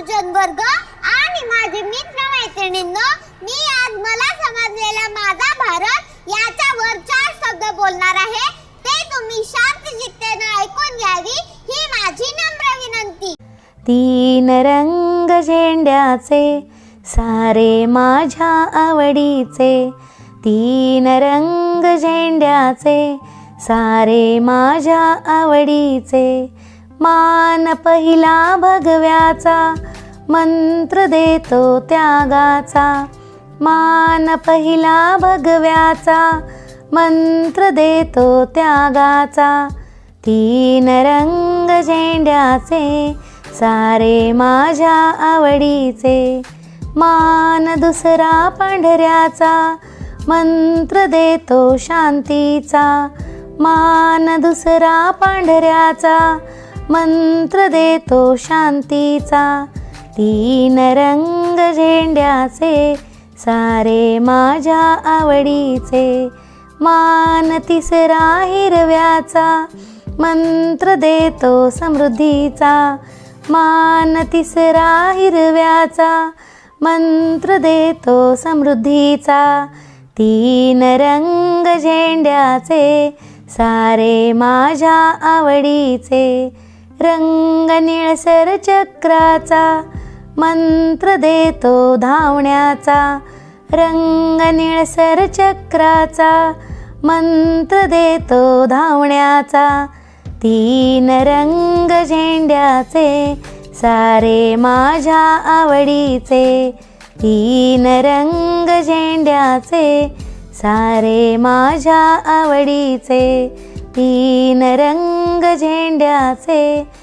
गुरुजन वर्ग आणि माझे मित्र मैत्रिणींनो मी आज मला समजलेला माझा भारत याच्यावर चार शब्द बोलणार आहे. ते तुम्ही शांत चित्तेने ऐकून घ्यावी ही माझी नम्र विनंती. तीन रंग झेंड्याचे सारे माझ्या आवडीचे. तीन रंग झेंड्याचे सारे माझ्या आवडीचे. मान पहिला भगव्याचा मंत्र देतो त्यागाचा. मान पहिला भगव्याचा. मंत्र देतो त्यागाचा. तीन रंग झेंड्याचे सारे माझ्या आवडीचे. मान दुसरा पांढऱ्याचा. मंत्र देतो शांतीचा. मान दुसरा पांढऱ्याचा. मंत्र देतो शांतीचा. तीन रंग झेंड्याचे सारे माझ्या आवडीचे. मान तिसरा हिरव्याचा मंत्र देतो समृद्धीचा. मान तिसरा हिरव्याचा मंत्र देतो समृद्धीचा. तीन रंग झेंड्याचे सारे माझ्या आवडीचे. रंग निळसर चक्राचा मंत्र देतो धावण्याचा रंग निळसर चक्राचा मंत्र देतो धावण्याचा तीन रंग झेंड्याचे सारे माझ्या आवडीचे. तीन रंग झेंड्याचे सारे माझ्या आवडीचे. तीन रंग झेंड्याचे